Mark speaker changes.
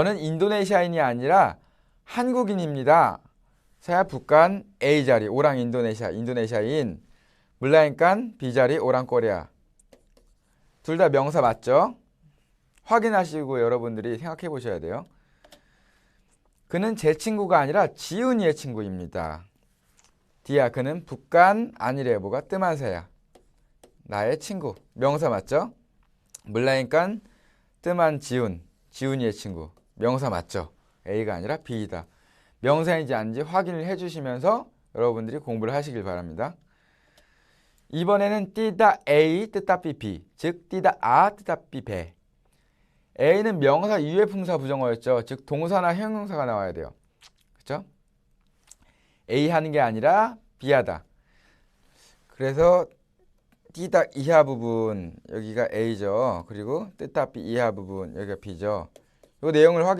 Speaker 1: 저는 인도네시아인이 아니라 한국인입니다. saya A 자리 오랑 인도네시아 인도네시아인 melainkan B 자리 오랑 코리아 둘 다 명사 맞죠? 확인하시고 여러분들이 생각해 보셔야 돼요. 그는 제 친구가 아니라 지훈이의 친구입니다. 디야 그는 북한 아니래 뭐가 뜸한새야. 나의 친구 명사 맞죠? 물라니깐 뜸한 지훈 지훈이의 친구 명사 맞죠? A가 아니라 B이다. 명사인지 아닌지 확인을 해주시면서 여러분들이 공부를 하시길 바랍니다. 이번에는 띠다 A 뜻다 B B 즉 띠다 아 뜻다 B 배 A는 명사 이외 품사 부정어였죠. 즉 동사나 형용사가 나와야 돼요. 그렇죠? A 하는 게 아니라 B 하다. 그래서 띠다 이하 부분 여기가 A죠. 그리고 뜻다 B 이하 부분 여기가 B죠. 이 내용을 확인